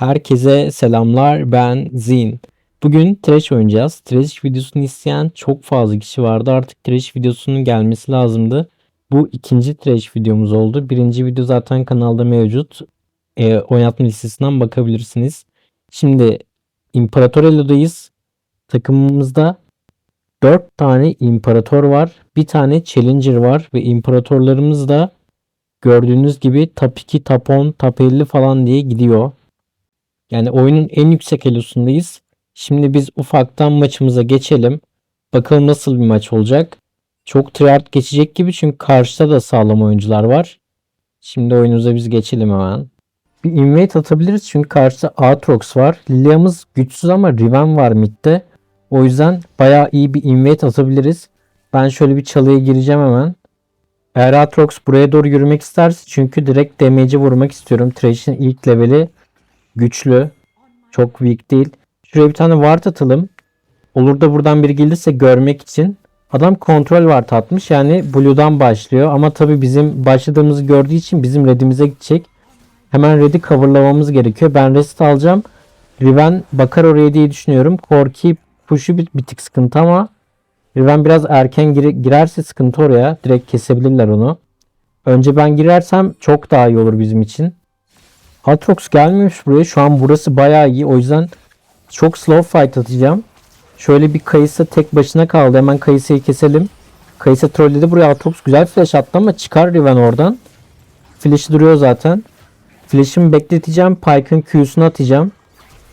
Herkese selamlar ben Zin. Bugün Trash oynayacağız. Trash videosunu isteyen çok fazla kişi vardı. Artık Trash videosunun gelmesi lazımdı. Bu ikinci Trash videomuz oldu. Birinci video zaten kanalda mevcut. E, oynatma listesinden bakabilirsiniz. Şimdi İmparator Elo'dayız. Takımımızda 4 tane İmparator var. Bir tane Challenger var ve İmparatorlarımız da gördüğünüz gibi top 2, top 10, top 50 falan diye gidiyor. Yani oyunun en yüksek elosundayız. Şimdi biz ufaktan maçımıza geçelim. Bakalım nasıl bir maç olacak. Çok tryhard geçecek gibi çünkü karşıda da sağlam oyuncular var. Şimdi oyunumuza biz geçelim hemen. Bir invade atabiliriz çünkü karşıda Aatrox var. Lilia'mız güçsüz ama Riven var midde. O yüzden bayağı iyi bir invade atabiliriz. Ben şöyle bir çalıya gireceğim hemen. Eğer Aatrox buraya doğru yürümek isterse çünkü direkt damage'i vurmak istiyorum. Trash'in ilk leveli güçlü. Çok weak değil. Şuraya bir tane ward atalım. Olur da buradan biri gelirse görmek için. Adam kontrol ward atmış. Yani Blue'dan başlıyor. Ama tabi bizim başladığımızı gördüğü için bizim redimize gidecek. Hemen red'i coverlamamız gerekiyor. Ben rest alacağım. Riven bakar oraya diye düşünüyorum. Korki push'u bir, bir tık sıkıntı ama Riven biraz erken gir- girerse sıkıntı oraya. Direkt kesebilirler onu. Önce ben girersem çok daha iyi olur bizim için. Aatrox gelmemiş buraya. Şu an burası bayağı iyi. O yüzden çok slow fight atacağım. Şöyle bir Kayısa tek başına kaldı. Hemen Kayısa'yı keselim. Kayısa trolledi buraya. Aatrox güzel flash attı ama çıkar Riven oradan. Flash'ı duruyor zaten. Flash'ımı bekleteceğim. Pyke'ın Q'sunu atacağım.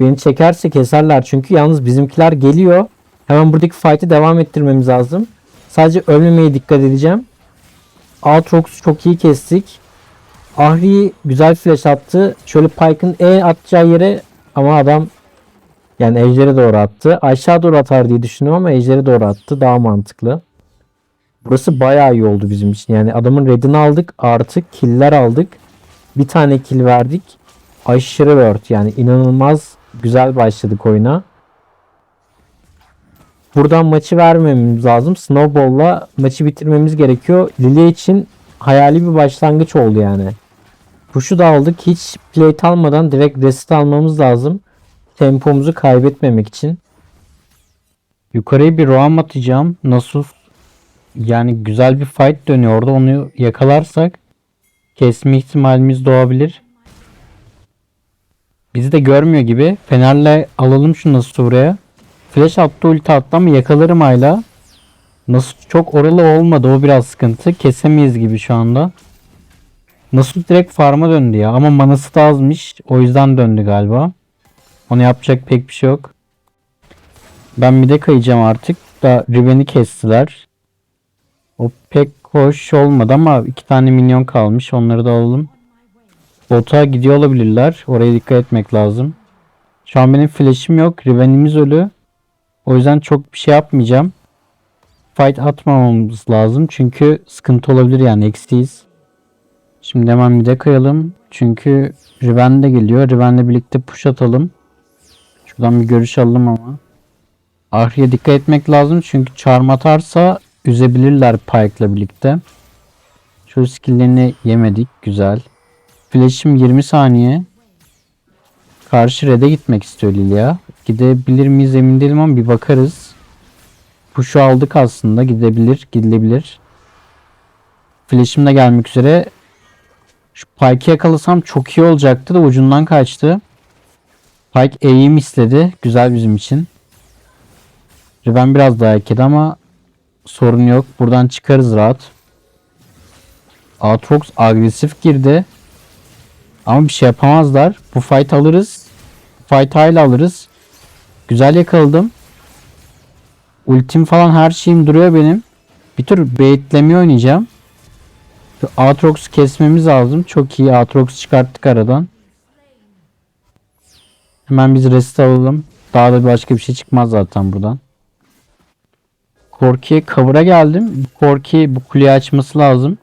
Beni çekerse keserler çünkü. Yalnız bizimkiler geliyor. Hemen buradaki fight'i devam ettirmemiz lazım. Sadece ölmemeye dikkat edeceğim. Aatrox'u çok iyi kestik. Ahri güzel flash attı. Şöyle Pyke'ın E atacağı yere ama adam yani ejdere doğru attı. Aşağı doğru atar diye düşünüyorum ama ejdere doğru attı. Daha mantıklı. Burası bayağı iyi oldu bizim için. Yani adamın redini aldık. Artık killer aldık. Bir tane kill verdik. Aşırı word yani inanılmaz güzel başladık oyuna. Buradan maçı vermemiz lazım. Snowball'la maçı bitirmemiz gerekiyor. Lilia için hayali bir başlangıç oldu yani. Push'u da aldık. Hiç plate almadan direkt rest almamız lazım. Tempomuzu kaybetmemek için. Yukarıya bir roam atacağım. Nasıl yani güzel bir fight dönüyor orada. Onu yakalarsak kesme ihtimalimiz doğabilir. Bizi de görmüyor gibi. Fenerle alalım şu nasıl buraya. Flash attı ulti attı ama yakalarım hala. Nasıl çok oralı olmadı o biraz sıkıntı. Kesemeyiz gibi şu anda. Nasıl direkt farma döndü ya ama manası da azmış. O yüzden döndü galiba. Onu yapacak pek bir şey yok. Ben bir de kayacağım artık. Da Riven'i kestiler. O pek hoş olmadı ama iki tane minyon kalmış. Onları da alalım. Bota gidiyor olabilirler. Oraya dikkat etmek lazım. Şu an benim flash'im yok. Riven'imiz ölü. O yüzden çok bir şey yapmayacağım. Fight atmamamız lazım. Çünkü sıkıntı olabilir yani eksiyiz. Şimdi hemen bir de kayalım. Çünkü Riven de geliyor. Riven'le birlikte push atalım. Şuradan bir görüş alalım ama. Ahri'ye dikkat etmek lazım. Çünkü charm atarsa üzebilirler Pike'la birlikte. Şu skill'lerini yemedik. Güzel. Flash'im 20 saniye. Karşı red'e gitmek istiyor Lilia. Gidebilir miyiz emin değilim ama bir bakarız. Push'u aldık aslında. Gidebilir. Gidilebilir. Flash'im de gelmek üzere. Şu Pike'i yakalasam çok iyi olacaktı da ucundan kaçtı. Pike E'yi istedi. Güzel bizim için. Riven biraz daha ekedi ama sorun yok. Buradan çıkarız rahat. Aatrox agresif girdi. Ama bir şey yapamazlar. Bu fight alırız. Fight hala alırız. Güzel yakaladım. Ultim falan her şeyim duruyor benim. Bir tür baitleme oynayacağım. Şu Aatrox'u kesmemiz lazım. Çok iyi. Aatrox çıkarttık aradan. Hemen biz rest alalım. Daha da başka bir şey çıkmaz zaten buradan. Korki'ye cover'a geldim. Korki bu kuleyi açması lazım.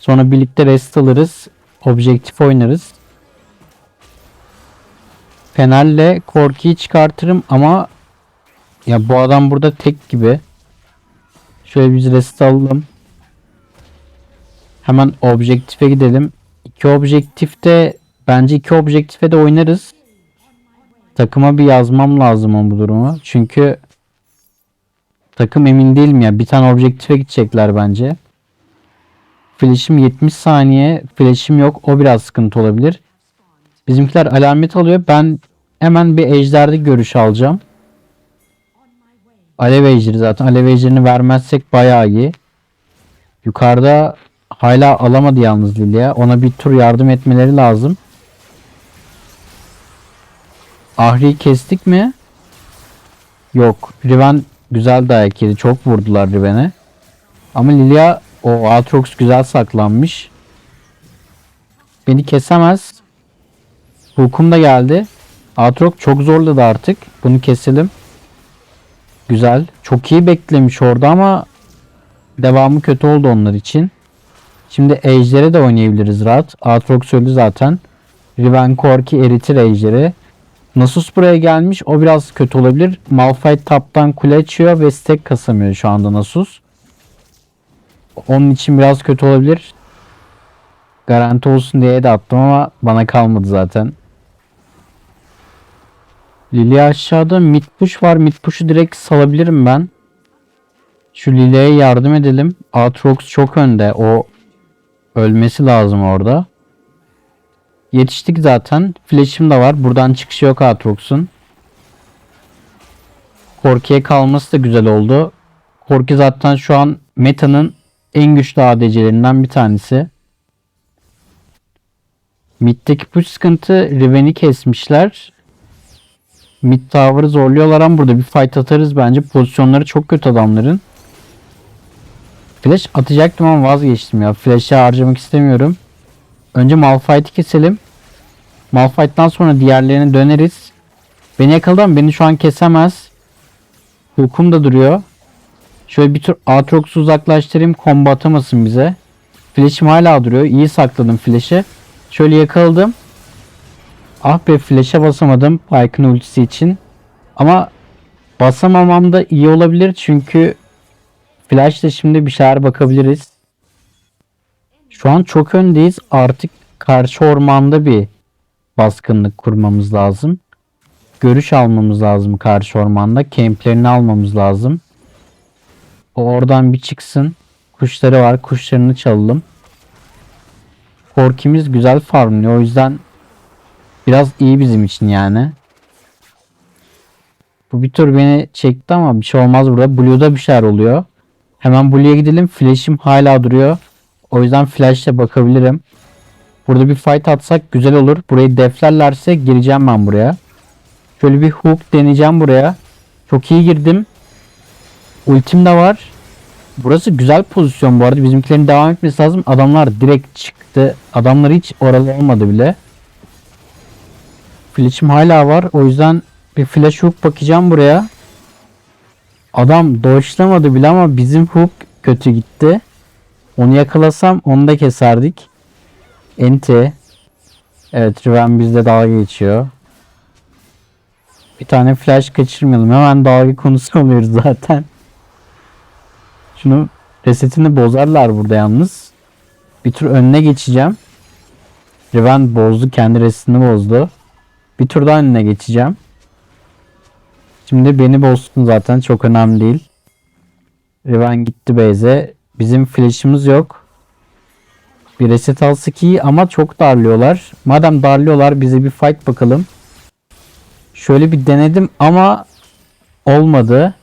Sonra birlikte rest alırız. Objektif oynarız. Fener'le Korki'yi çıkartırım ama ya bu adam burada tek gibi. Şöyle biz rest alalım. Hemen objektife gidelim. İki objektifte bence iki objektife de oynarız. Takıma bir yazmam lazım o bu durumu. Çünkü takım emin değilim ya. Bir tane objektife gidecekler bence. Flash'im 70 saniye. Flash'im yok. O biraz sıkıntı olabilir. Bizimkiler alamet alıyor. Ben hemen bir ejderde görüş alacağım. Alev ejderi zaten. Alev ejderini vermezsek bayağı iyi. Yukarıda hala alamadı yalnız Lilia. Ona bir tur yardım etmeleri lazım. Ahri'yi kestik mi? Yok. Riven güzel dayak yedi. Çok vurdular Riven'e. Ama Lilia o Aatrox güzel saklanmış. Beni kesemez. Hukum da geldi. Aatrox çok zorladı artık. Bunu keselim. Güzel. Çok iyi beklemiş orada ama devamı kötü oldu onlar için. Şimdi Ejder'e de oynayabiliriz rahat. Aatrox öldü zaten. Riven Corki eritir Ejder'i. Nasus buraya gelmiş. O biraz kötü olabilir. Malphite taptan kule açıyor ve stack kasamıyor şu anda Nasus. Onun için biraz kötü olabilir. Garanti olsun diye de attım ama bana kalmadı zaten. Lilia aşağıda mid push var. Mid push'u direkt salabilirim ben. Şu Lilia'ya yardım edelim. Aatrox çok önde. O ölmesi lazım orada. Yetiştik zaten. Flash'im de var. Buradan çıkışı yok Aatrox'un. Korki'ye kalması da güzel oldu. Korki zaten şu an meta'nın en güçlü ADC'lerinden bir tanesi. Mid'deki push sıkıntı Riven'i kesmişler. Mid tower'ı zorluyorlar ama burada bir fight atarız bence. Pozisyonları çok kötü adamların. Flash atacaktım ama vazgeçtim ya. Flash'ı harcamak istemiyorum. Önce Malphite'i keselim. Malphite'dan sonra diğerlerine döneriz. Beni yakaladı ama beni şu an kesemez. Hukum da duruyor. Şöyle bir tur Aatrox'u uzaklaştırayım. Combo atamasın bize. Flash'im hala duruyor. İyi sakladım flash'ı. Şöyle yakaladım. Ah be flash'e basamadım. Pyke'ın ultisi için. Ama basamamam da iyi olabilir. Çünkü flash'la şimdi bir şeyler bakabiliriz. Şu an çok öndeyiz. Artık karşı ormanda bir baskınlık kurmamız lazım. Görüş almamız lazım karşı ormanda. Kemplerini almamız lazım. O oradan bir çıksın. Kuşları var. Kuşlarını çalalım. Korkimiz güzel farmlıyor. O yüzden biraz iyi bizim için yani. Bu bir tur beni çekti ama bir şey olmaz burada. Blue'da bir şeyler oluyor. Hemen Blue'ya gidelim. Flash'im hala duruyor. O yüzden flash'le bakabilirim. Burada bir fight atsak güzel olur. Burayı deflerlerse gireceğim ben buraya. Şöyle bir hook deneyeceğim buraya. Çok iyi girdim. Ultim de var. Burası güzel pozisyon bu arada. Bizimkilerin devam etmesi lazım. Adamlar direkt çıktı. Adamlar hiç oralı olmadı bile. Flash'im hala var. O yüzden bir flash hook bakacağım buraya. Adam doşlamadı bile ama bizim hook kötü gitti. Onu yakalasam onu da keserdik. Enti. Evet Riven bizde dalga geçiyor. Bir tane flash kaçırmayalım. Hemen dalga konusu oluyoruz zaten. Şunu resetini bozarlar burada yalnız. Bir tur önüne geçeceğim. Riven bozdu. Kendi resetini bozdu. Bir tur daha önüne geçeceğim. Şimdi beni bozdun zaten. Çok önemli değil. Riven gitti base'e. Bizim flash'ımız yok. Bir reset alsak iyi ama çok darlıyorlar. Madem darlıyorlar bize bir fight bakalım. Şöyle bir denedim ama olmadı.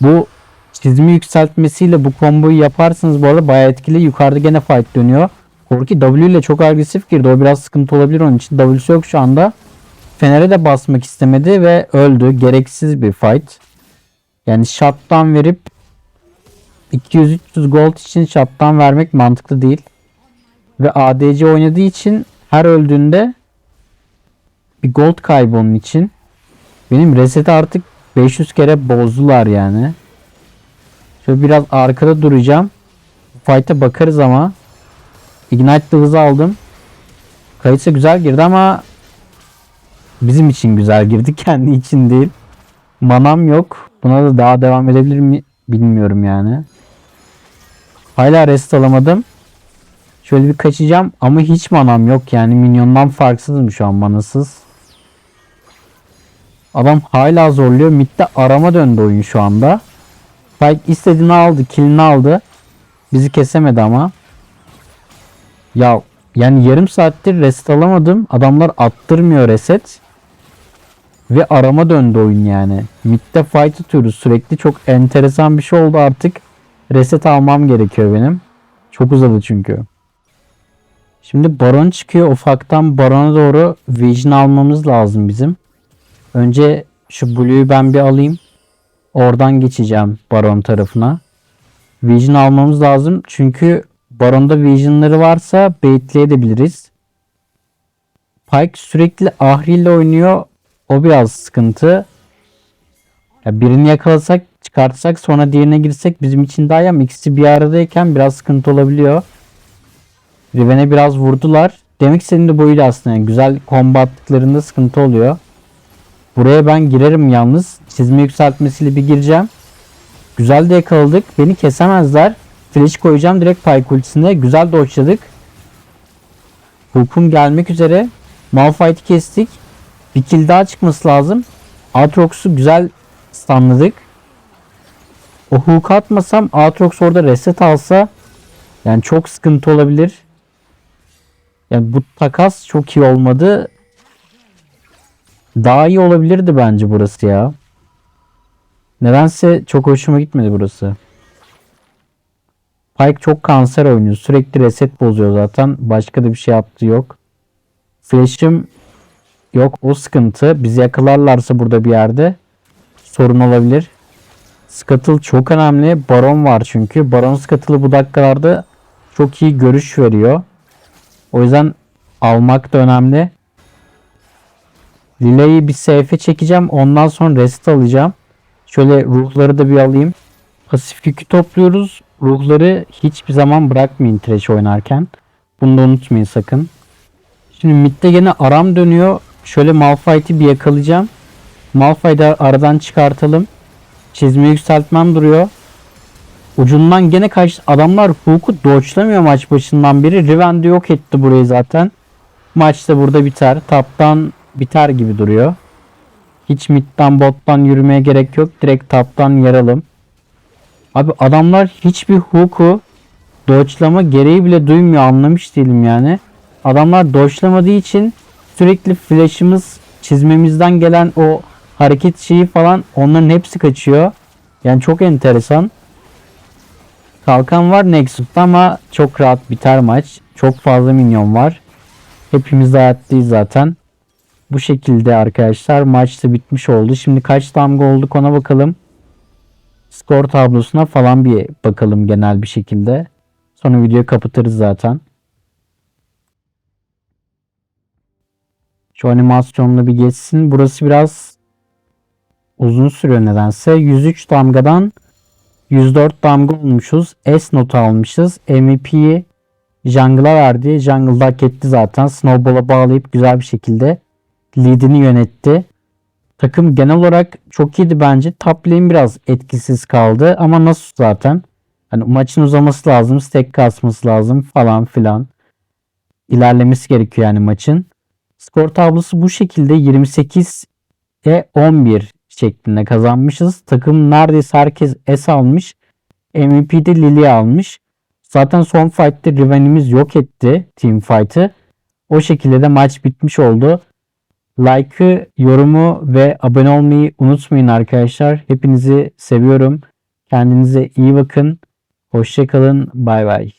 Bu çizimi yükseltmesiyle bu komboyu yaparsınız bu arada bayağı etkili. Yukarıda gene fight dönüyor. Korki W ile çok agresif girdi. O biraz sıkıntı olabilir onun için. W'si yok şu anda. Fener'e de basmak istemedi ve öldü. Gereksiz bir fight. Yani shutdown verip 200-300 gold için shutdown vermek mantıklı değil. Ve ADC oynadığı için her öldüğünde bir gold kaybı onun için. Benim reseti artık 500 kere bozdular yani. Şöyle biraz arkada duracağım. Fight'a bakarız ama. Ignite'lı hızı aldım. Kayıtsa güzel girdi ama bizim için güzel girdi. Kendi için değil. Manam yok. Buna da daha devam edebilir mi bilmiyorum yani. Hala rest alamadım. Şöyle bir kaçacağım ama hiç manam yok yani minyondan farksızım şu an manasız. Adam hala zorluyor. Mid'de arama döndü oyun şu anda. Spike istediğini aldı. Killini aldı. Bizi kesemedi ama. Ya yani yarım saattir reset alamadım. Adamlar attırmıyor reset. Ve arama döndü oyun yani. Mid'de fight atıyoruz sürekli. Çok enteresan bir şey oldu artık. Reset almam gerekiyor benim. Çok uzadı çünkü. Şimdi baron çıkıyor. Ufaktan barona doğru vision almamız lazım bizim. Önce şu blue'yu ben bir alayım. Oradan geçeceğim baron tarafına. Vision almamız lazım. Çünkü baronda visionları varsa baitleyebiliriz. Pike sürekli Ahri ile oynuyor. O biraz sıkıntı. Ya birini yakalasak çıkartsak sonra diğerine girsek bizim için daha iyi ama ikisi bir aradayken biraz sıkıntı olabiliyor. Riven'e biraz vurdular. Demek istediğim de buydu aslında. Yani güzel combo attıklarında sıkıntı oluyor. Buraya ben girerim yalnız. Çizme yükseltmesiyle bir gireceğim. Güzel de yakaladık. Beni kesemezler. Flash koyacağım direkt Pike ultisine. Güzel dodge'ladık. Hook'um gelmek üzere. Malphite'i kestik. Bir kill daha çıkması lazım. Aatrox'u güzel stunladık. O hook atmasam Aatrox orada reset alsa yani çok sıkıntı olabilir. Yani bu takas çok iyi olmadı. Daha iyi olabilirdi bence burası ya. Nedense çok hoşuma gitmedi burası. Pike çok kanser oynuyor. Sürekli reset bozuyor zaten. Başka da bir şey yaptığı yok. Flash'ım yok. O sıkıntı. Bizi yakalarlarsa burada bir yerde sorun olabilir. Scuttle çok önemli. Baron var çünkü. Baron Scuttle'ı bu dakikalarda çok iyi görüş veriyor. O yüzden almak da önemli. Lile'yi bir safe'e çekeceğim. Ondan sonra rest alacağım. Şöyle ruhları da bir alayım. Pasif yükü topluyoruz. Ruhları hiçbir zaman bırakmayın trash oynarken. Bunu da unutmayın sakın. Şimdi midde gene aram dönüyor. Şöyle Malphite'i bir yakalayacağım. Malphite'i aradan çıkartalım. Çizme yükseltmem duruyor. Ucundan gene kaç adamlar Hook'u dodge'lamıyor maç başından beri. Riven de yok etti burayı zaten. Maç da burada biter. Taptan biter gibi duruyor. Hiç midden bottan yürümeye gerek yok. Direkt taptan yaralım. Abi adamlar hiçbir hook'u dodge'lama gereği bile duymuyor. Anlamış değilim yani. Adamlar dodge'lamadığı için sürekli flash'ımız çizmemizden gelen o hareket şeyi falan onların hepsi kaçıyor. Yani çok enteresan. Kalkan var Nexus'ta ama çok rahat biter maç. Çok fazla minyon var. Hepimiz hayattayız zaten. Bu şekilde arkadaşlar maç da bitmiş oldu. Şimdi kaç damga olduk ona bakalım. Skor tablosuna falan bir bakalım genel bir şekilde. Sonra videoyu kapatırız zaten. Şu animasyonla bir geçsin. Burası biraz uzun sürüyor nedense. 103 damgadan 104 damga olmuşuz. S notu almışız. MVP'yi Jungle'a verdi. Jungle'da hak etti zaten. Snowball'a bağlayıp güzel bir şekilde lead'ini yönetti. Takım genel olarak çok iyiydi bence. Top lane biraz etkisiz kaldı ama nasıl zaten. Hani maçın uzaması lazım, stack kasması lazım falan filan. İlerlemesi gerekiyor yani maçın. Skor tablosu bu şekilde 28 e 11 şeklinde kazanmışız. Takım neredeyse herkes S almış. MVP'de Lily almış. Zaten son fight'te Riven'imiz yok etti team fight'ı. O şekilde de maç bitmiş oldu. Like'ı, yorumu ve abone olmayı unutmayın arkadaşlar. Hepinizi seviyorum. Kendinize iyi bakın. Hoşçakalın. Bay bay.